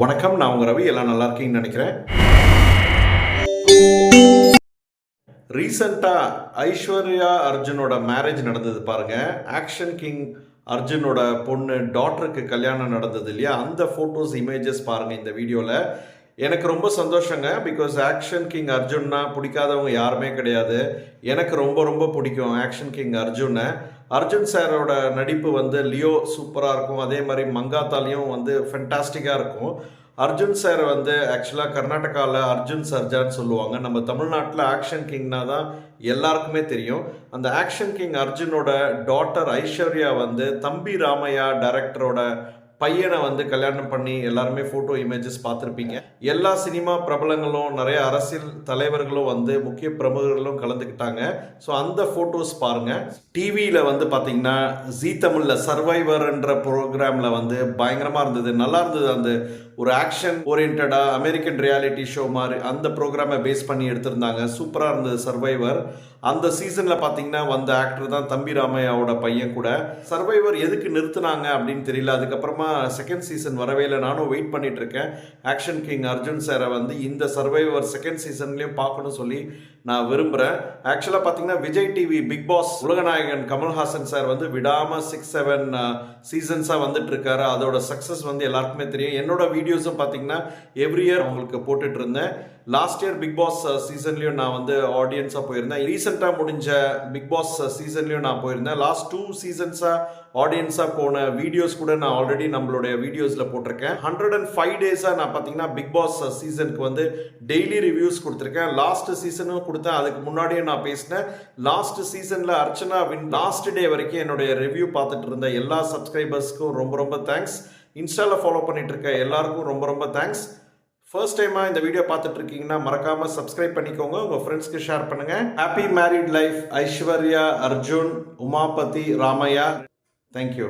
வணக்கம் நான் உங்க ரவி. எல்லாம் நல்லா இருக்கீங்கன்னு நினைக்கிறேன். ரீசெண்டாக ஐஸ்வர்யா அர்ஜுனோட மேரேஜ் நடந்தது பாருங்க. ஆக்ஷன் கிங் அர்ஜுனோட பொண்ணு டாட்டருக்கு கல்யாணம் நடந்தது இல்லையா? அந்த ஃபோட்டோஸ் இமேஜஸ் பாருங்க இந்த வீடியோவில் எனக்கு ரொம்ப சந்தோஷங்க பிகாஸ் ஆக்ஷன் கிங் அர்ஜுன்னா பிடிக்காதவங்க யாருமே கிடையாது. எனக்கு ரொம்ப ரொம்ப பிடிக்கும் ஆக்ஷன் கிங் அர்ஜுனை. அர்ஜுன் சாரோட நடிப்பு வந்து லியோ சூப்பராக இருக்கும். அதே மாதிரி மங்காத்தாலையும் வந்து ஃபென்டாஸ்டிக்காக இருக்கும். அர்ஜுன் சார் வந்து ஆக்சுவலாக கர்நாடகாவில் அர்ஜுன் சர்ஜான்னு சொல்லுவாங்க. நம்ம தமிழ்நாட்டில் ஆக்ஷன் கிங்னா தான் எல்லாருக்குமே தெரியும். அந்த ஆக்ஷன் கிங் அர்ஜுனோட டாட்டர் ஐஸ்வர்யா வந்து தம்பி ராமையா டைரக்டரோட பையனை வந்து கல்யாணம் பண்ணி எல்லாருமே ஃபோட்டோ இமேஜஸ் பார்த்துருப்பீங்க. எல்லா சினிமா பிரபலங்களும் நிறைய அரசியல் தலைவர்களும் வந்து முக்கிய பிரமுகர்களும் கலந்துக்கிட்டாங்க. ஸோ அந்த ஃபோட்டோஸ் பாருங்க. டிவியில் வந்து பார்த்தீங்கன்னா ஜீ தமிழில் சர்வைவர்ன்ற ப்ரோக்ராமில் வந்து பயங்கரமாக இருந்தது. நல்லா இருந்தது அந்த ஒரு action oriented American reality show மாதிரி அந்த ப்ரோக்ராமை பேஸ் பண்ணி எடுத்திருந்தாங்க. சூப்பராக இருந்தது சர்வைவர் அந்த சீசனில் பார்த்தீங்கன்னா வந்த ஆக்டர் தான் தம்பி ராமையாவோட பையன் கூட. சர்வைவர் எதுக்கு நிறுத்தினாங்க அப்படின்னு தெரியல. அதுக்கப்புறமா செகண்ட் சீசன் வரவே இல்லை. நானும் வெயிட் பண்ணிட்டு இருக்கேன். ஆக்ஷன் கிங் அர்ஜுன் சாரை வந்து இந்த சர்வைவர் செகண்ட் சீசன்லேயும் பார்க்கணும்னு சொல்லி நான் விரும்புகிறேன் ஆக்சுவலாக பார்த்தீங்கன்னா விஜய் டிவி பிக் பாஸ் உலகநாயகன் கமல்ஹாசன் சார் வந்து விடாமல் சிக்ஸ் செவன் சீசன்ஸாக வந்துட்டு இருக்காரு. அதோட சக்ஸஸ் வந்து எல்லாருக்குமே தெரியும். என்னோட வீடியோஸும் பார்த்தீங்கன்னா எவ்ரி இயர் உங்களுக்கு போட்டுட்டு இருந்தேன் uh, last year big Boss சீசன்லேயும் நான் வந்து ஆடியன்ஸாக போயிருந்தேன். ரீசெண்டாக முடிஞ்ச பிக் பாஸ் சீசன்லேயும் நான் போயிருந்தேன். லாஸ்ட் டூ சீசன்ஸாக ஆடியன்ஸாக போன வீடியோஸ் கூட நான் ஆல்ரெடி நம்மளுடைய வீடியோஸில் போட்டிருக்கேன். ஹண்ட்ரட் அண்ட் ஃபைவ் டேஸாக நான் பார்த்தீங்கன்னா பிக் பாஸ் சீசனுக்கு வந்து டெய்லி ரிவ்யூஸ் கொடுத்துருக்கேன். லாஸ்ட் சீசனும் கொடுத்தேன். அதுக்கு முன்னாடியே நான் பேசினேன். லாஸ்ட் சீசனில் அர்ச்சனா வின் லாஸ்ட் டே வரைக்கும் என்னுடைய ரிவ்யூ பார்த்துட்டு இருந்த எல்லா சப்ஸ்கிரைபர்ஸ்க்கும் ரொம்ப ரொம்ப தேங்க்ஸ் இன்ஸ்டாவில் ஃபாலோ பண்ணிட்டு இருக்க எல்லாருக்கும் ரொம்ப ரொம்ப தேங்க்ஸ் ஃபர்ஸ்ட் டைமாக இந்த வீடியோ பார்த்துட்டு இருக்கீங்கன்னா மறக்காம சப்ஸ்கிரைப் பண்ணிக்கோங்க. உங்கள் ஃப்ரெண்ட்ஸ்க்கு ஷேர் பண்ணுங்கள் happy married life Aishwarya Arjun Umapathy Ramaiah. Thank you